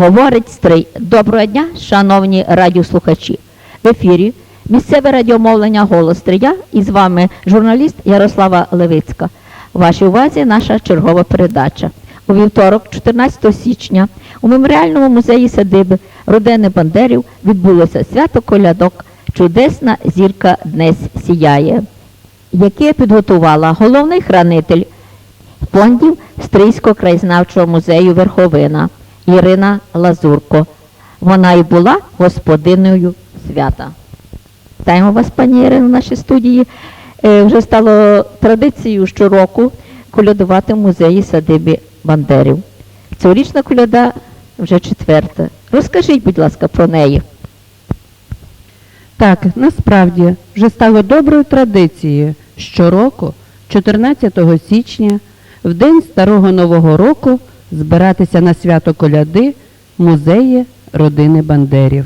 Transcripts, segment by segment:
Говорить стрий. Доброго дня, шановні радіослухачі. В ефірі місцеве радіомовлення Голос Стрия і з вами журналіст Ярослава Левицька. Вашій увазі наша чергова передача. У вівторок, 14 січня, у меморіальному музеї садиби родини Бандерів відбулося свято колядок Чудесна зірка днес сіяє, яке підготувала головний хранитель фондів Стрийського краєзнавчого музею Верховина Ірина Лазурко. Вона і була господиною свята. Вітаємо вас, пані Ірино, в нашій студії. Е, Вже стало традицією щороку колядувати в музеї садибі Бандерів. Цьогорічна коляда вже четверта. Розкажіть, будь ласка, про неї. Так, насправді вже стало доброю традицією щороку, 14 січня, в день Старого Нового року, збиратися на свято коляди музеї родини Бандерів.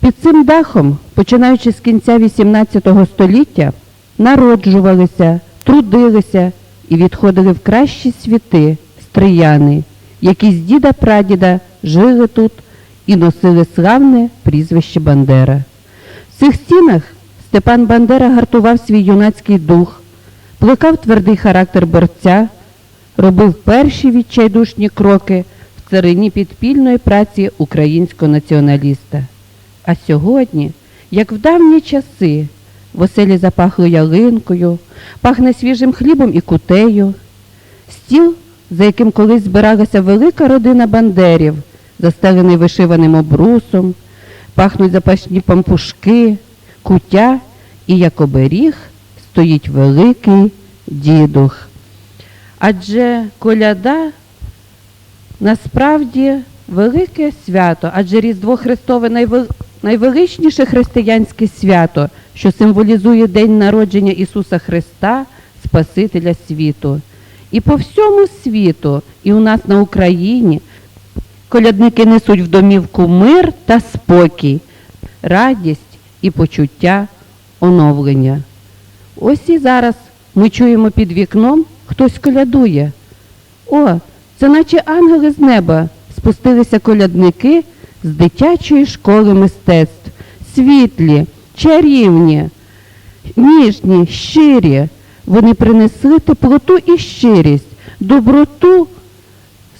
Під цим дахом, починаючи з кінця 18 століття, народжувалися, трудилися і відходили в кращі світи стрияни, які з діда прадіда жили тут і носили славне прізвище Бандера. В цих стінах Степан Бандера гартував свій юнацький дух, плекав твердий характер борця, робив перші відчайдушні кроки в царині підпільної праці українського націоналіста. А сьогодні, як в давні часи, в оселі запахло ялинкою, пахне свіжим хлібом і кутею. Стіл, за яким колись збиралася велика родина бандерів, застелений вишиваним обрусом, пахнуть запашні пампушки, куття, і як оберіг стоїть великий дідух. Адже коляда насправді велике свято, адже Різдво Христове найвеличніше християнське свято, що символізує день народження Ісуса Христа, Спасителя світу. І по всьому світу, і у нас на Україні, колядники несуть в домівку мир та спокій, радість і почуття оновлення. Ось і зараз ми чуємо під вікном, хтось колядує. О, це наче ангели з неба спустилися колядники з дитячої школи мистецтв, світлі, чарівні, ніжні, щирі. Вони принесли теплоту і щирість, доброту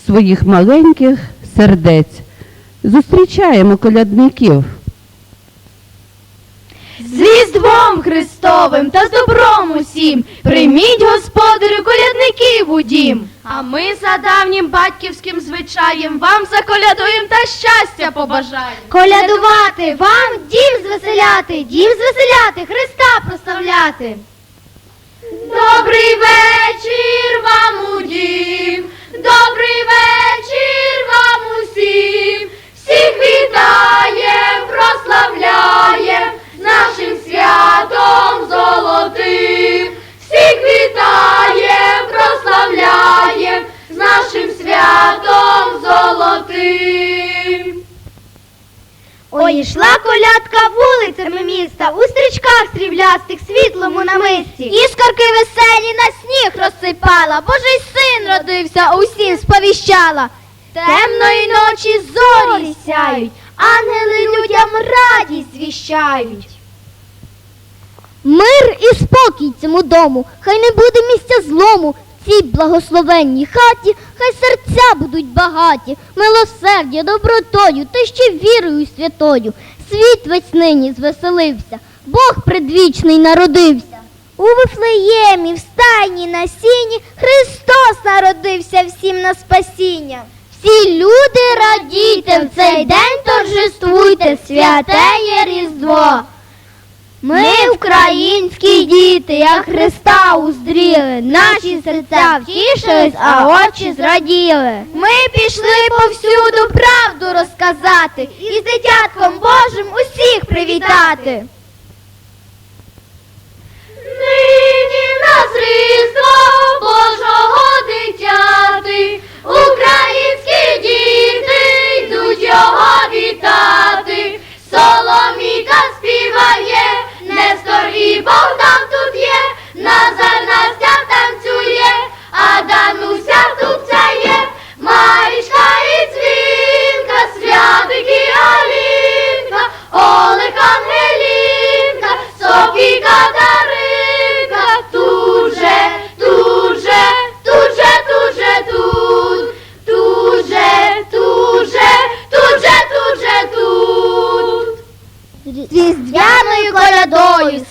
своїх маленьких сердець. Зустрічаємо колядників. З Різдвом Христовим та з добром усім прийміть господарю колядників у дім. А ми за давнім батьківським звичаєм вам заколядуємо та щастя побажаємо. Колядувати вам, дім звеселяти, дім звеселяти, Христа прославляти. Добрий вечір вам у дім, добрий вечір вам усім, всіх вітаєм, прославляєм святом золотим. Ой, йшла колядка вулицями міста, у стрічках сріблястих світлому намисті. Іскорки веселі на сніг розсипала, Божий син родився, усім сповіщала. Темної ночі зорі сяють, ангели людям радість звіщають. Мир і спокій цьому дому, хай не буде місця злому. Цій благословенній хаті, хай серця будуть багаті, милосердя, добротою, та ще вірою святою. Світ весь нині звеселився, Бог предвічний народився. У Вифлеємі, в стайні на сіні, Христос народився всім на спасіння. Всі люди радійте в цей день торжествуйте, святе є Різдво. Ми, українські діти, як Христа уздріли, наші серця втішились, а очі зраділи. Ми пішли повсюду правду розказати і з дитятком Божим усіх привітати. Нині в нас Різдво Божого дитяти, українські діти йдуть його вітати. Соломіка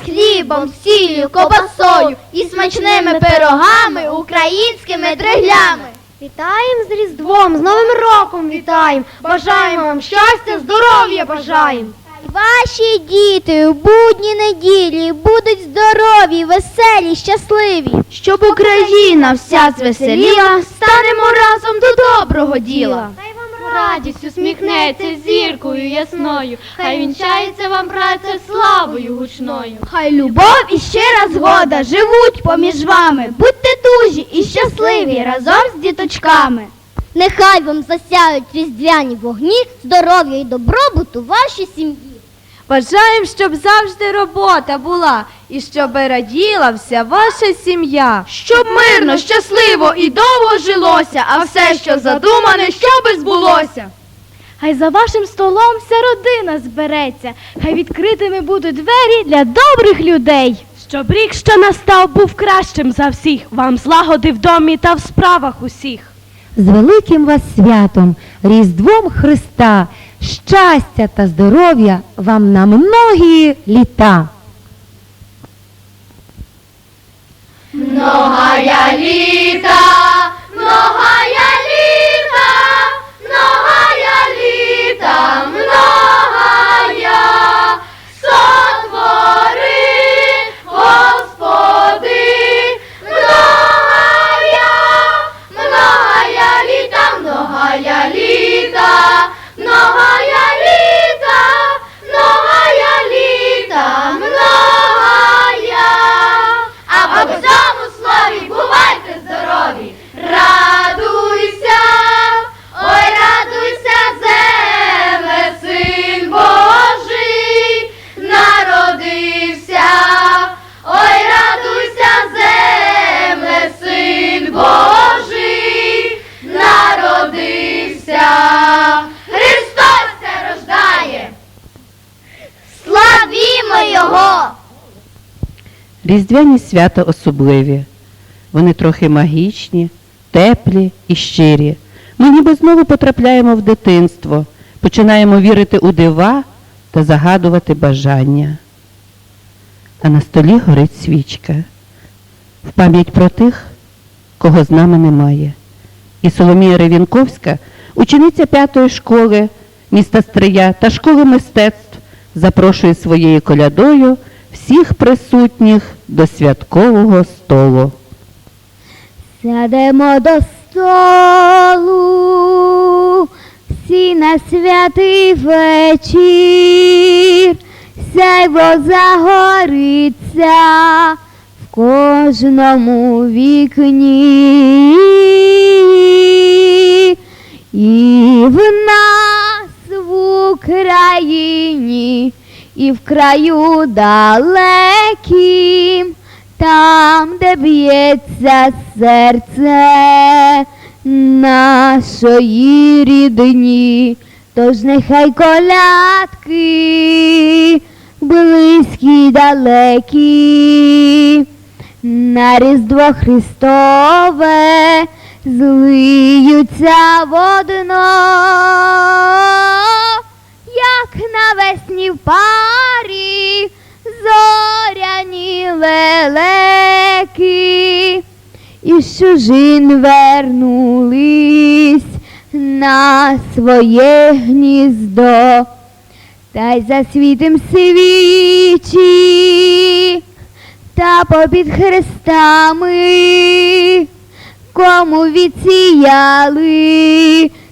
хлібом, сіллю, кобасою і смачними пирогами, українськими дриглями. Вітаємо з Різдвом, з Новим роком вітаємо! Бажаємо вам щастя, здоров'я бажаємо! Ваші діти у будні неділі будуть здорові, веселі, щасливі. Щоб Україна вся звеселіла, станемо разом до доброго діла. Радість усміхнеться зіркою ясною, хай вінчається вам праця славою гучною. Хай любов і щира згода живуть поміж вами. Будьте дужі і щасливі разом з діточками. Нехай вам засяють різдвяні вогні, здоров'я і добробуту вашій сім'ї. Бажаємо, щоб завжди робота була і щоб раділа вся ваша сім'я. Щоб мирно, щасливо і довго жилося, а все, що задумане, щоби збулося. Хай за вашим столом вся родина збереться, хай відкритими будуть двері для добрих людей. Щоб рік, що настав, був кращим за всіх, вам злагоди в домі та в справах усіх. З великим вас святом, Різдвом Христа, щастя та здоров'я вам на многі літа. Многая літа, многая літа, многая літа, Різдвяні свята особливі. Вони трохи магічні, теплі і щирі. Ми ніби знову потрапляємо в дитинство, починаємо вірити у дива та загадувати бажання. А на столі горить свічка. В пам'ять про тих, кого з нами немає. І Соломія Ревінковська, учениця п'ятої школи міста Стрия та школи мистецтв, запрошує своєю колядою всіх присутніх до святкового столу. Сядемо до столу, всі на святий вечір, сяйво загориться в кожному вікні. І в нас в Україні, і в краю далекім, там, де б'ється серце нашої рідні, тож нехай колядки близькі далекі, на Різдво Христове злиються водно, навесні в парі зоряні лелеки, і чужин вернулись на своє гніздо, та й засвітим свічі та попід хрестами, кому відсіяли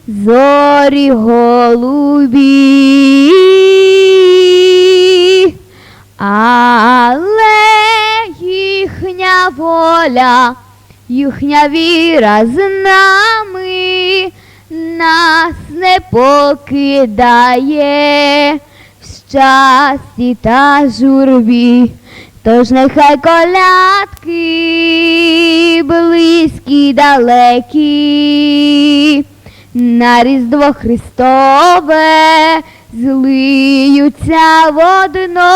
зорі голубі, але їхня воля, їхня віра з нами нас не покидає. В щасті та журбі. Тож нехай колядки близькі далекі, на Різдво Христове злиються водно,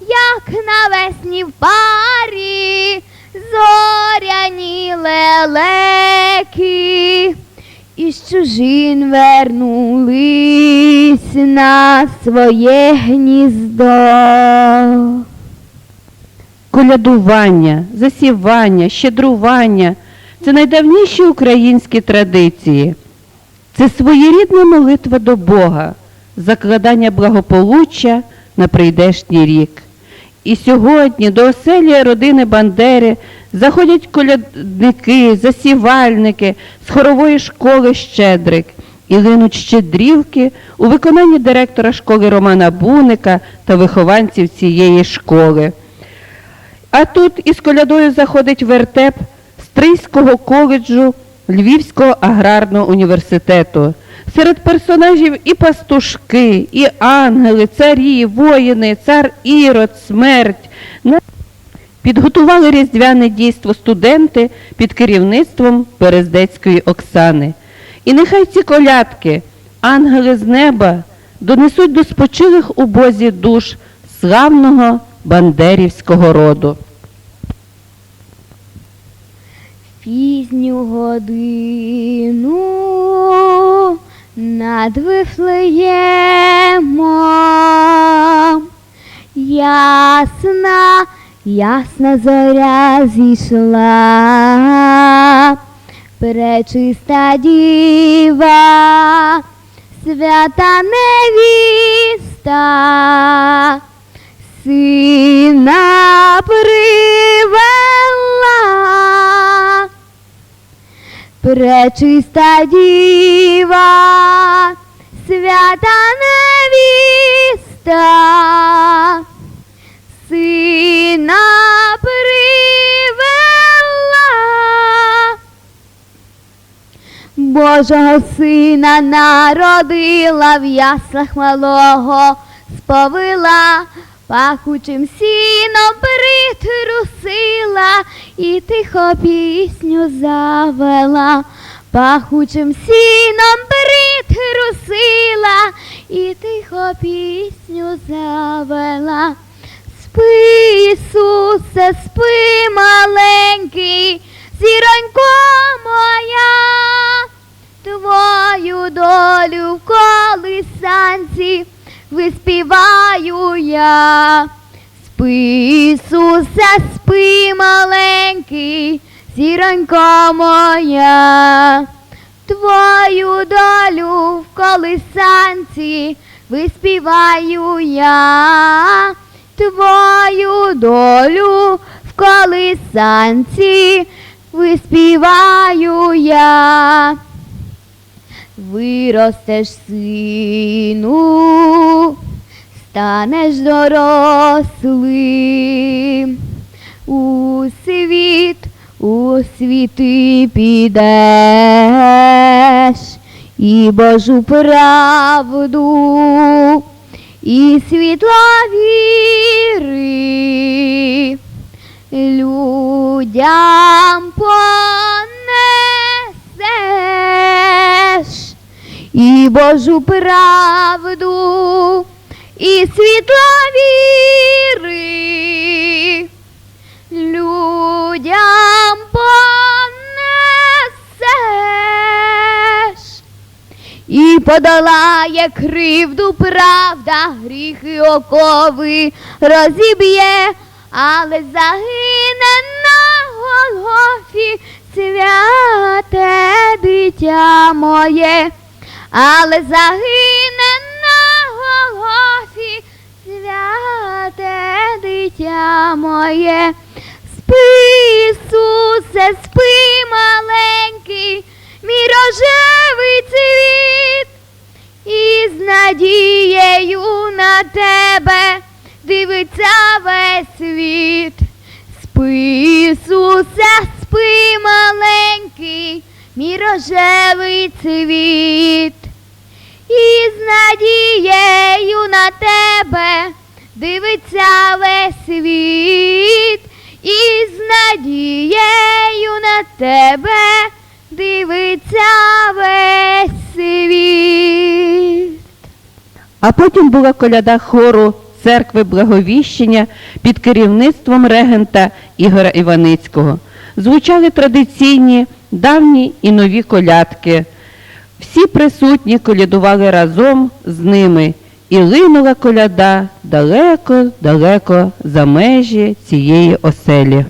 як навесні в парі зоряні лелеки, із чужин вернулись на своє гніздо. Колядування, засівання, щедрування це найдавніші українські традиції. Це своєрідна молитва до Бога, закладання благополуччя на прийдешній рік. І сьогодні до оселі родини Бандери заходять колядники, засівальники з хорової школи Щедрик і линуть щедрівки у виконанні директора школи Романа Буника та вихованців цієї школи. А тут із колядою заходить вертеп Стрийського коледжу Львівського аграрного університету. Серед персонажів і пастушки, і ангели, царі, воїни, цар Ірод, смерть. Підготували різдвяне дійство студенти під керівництвом Берездецької Оксани. І нехай ці колядки, ангели з неба, донесуть до спочилих у Бозі душ славного бандерівського роду. Пізню годину над Вифлеємом. Ясна, ясна зоря зійшла, пречиста діва, свята невіста, сина привела. Пречиста діва, свята невіста, сина привела. Божого сина народила в яслах малого, сповила, пахучим сіном притрусила і тихо пісню завела, пахучим сіном притрусила і тихо пісню завела. Спи, Ісусе, спи, маленький, зіронько моя, твою долю в колисанці виспіваю я. Спи, Ісусе, спи, маленький, зіронько моя, твою долю в колисанці виспіваю я, твою долю в колисанці виспіваю я. Виростеш сину, станеш дорослим, у світ, у світи підеш, і Божу правду, і світла віри людям понесеш і Божу правду, і світла віри людям понесеш. І подолає кривду правда, гріхи окови розіб'є, але загине на Голгофі святе дитя моє, але загине на Голгофі святе дитя моє. Спи, Ісусе, спи, маленький, мій рожевий цвіт, і з надією на тебе дивиться весь світ. Спи, Ісусе, спи, маленький, мій рожевий цвіт, і з надією на тебе дивиться весь світ, і з надією на тебе дивиться весь світ. А потім була коляда хору церкви Благовіщення під керівництвом регента Ігора Іваницького. Звучали традиційні давні і нові колядки. Всі присутні колядували разом з ними, і линула коляда далеко-далеко за межі цієї оселі.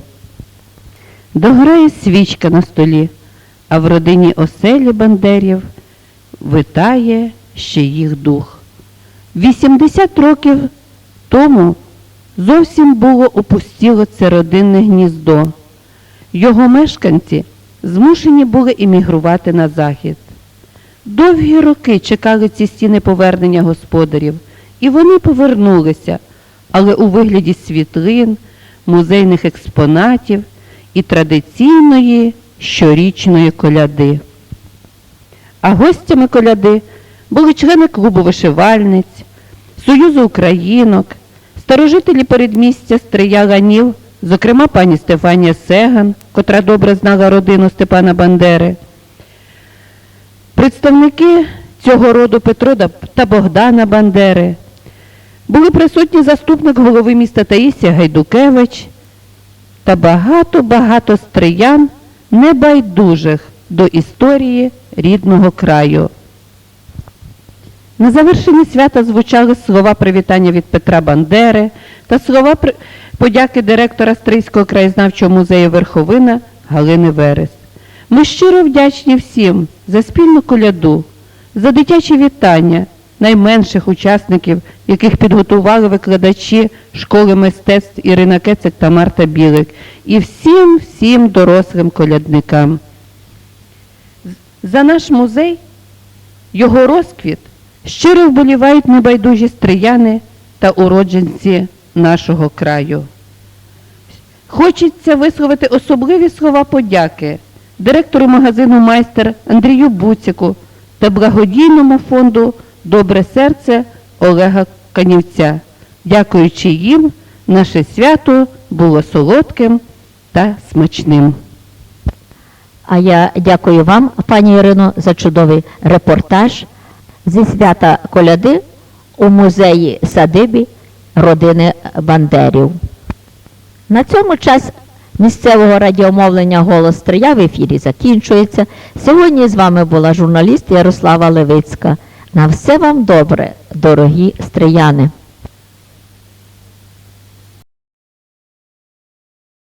Дограє свічка на столі, а в родині оселі Бандерів витає ще їх дух. 80 років тому зовсім було опустіло це родинне гніздо. Його мешканці змушені були іммігрувати на захід. Довгі роки чекали ці стіни повернення господарів, і вони повернулися, але у вигляді світлин, музейних експонатів і традиційної щорічної коляди. А гостями коляди були члени клубу вишивальниць, Союзу українок, старожителі передмістя Стрия Ганів, зокрема пані Стефанія Сеган, котра добре знала родину Степана Бандери. Представники цього роду Петро та Богдана Бандери. Були присутні заступник голови міста Таїсія Гайдукевич та багато-багато стриян, небайдужих до історії рідного краю. На завершенні свята звучали слова привітання від Петра Бандери та слова подяки директора Стрийського краєзнавчого музею Верховина Галини Верес. Ми щиро вдячні всім за спільну коляду, за дитячі вітання найменших учасників, яких підготували викладачі школи мистецтв Ірина Кецик та Марта Білик, і всім всім дорослим колядникам. За наш музей, його розквіт щиро вболівають небайдужі стрияни та уродженці нашого краю. Хочеться висловити особливі слова подяки директору магазину майстер Андрію Буціку та благодійному фонду Добре серце Олега Канівця. Дякуючи їм, наше свято було солодким та смачним. А я дякую вам, пані Ірино, за чудовий репортаж зі свята коляди у музеї садибі родини Бандерів. На цьому час місцевого радіомовлення Голос Стрия в ефірі закінчується. Сьогодні з вами була журналіст Ярослава Левицька. На все вам добре, дорогі стрияни!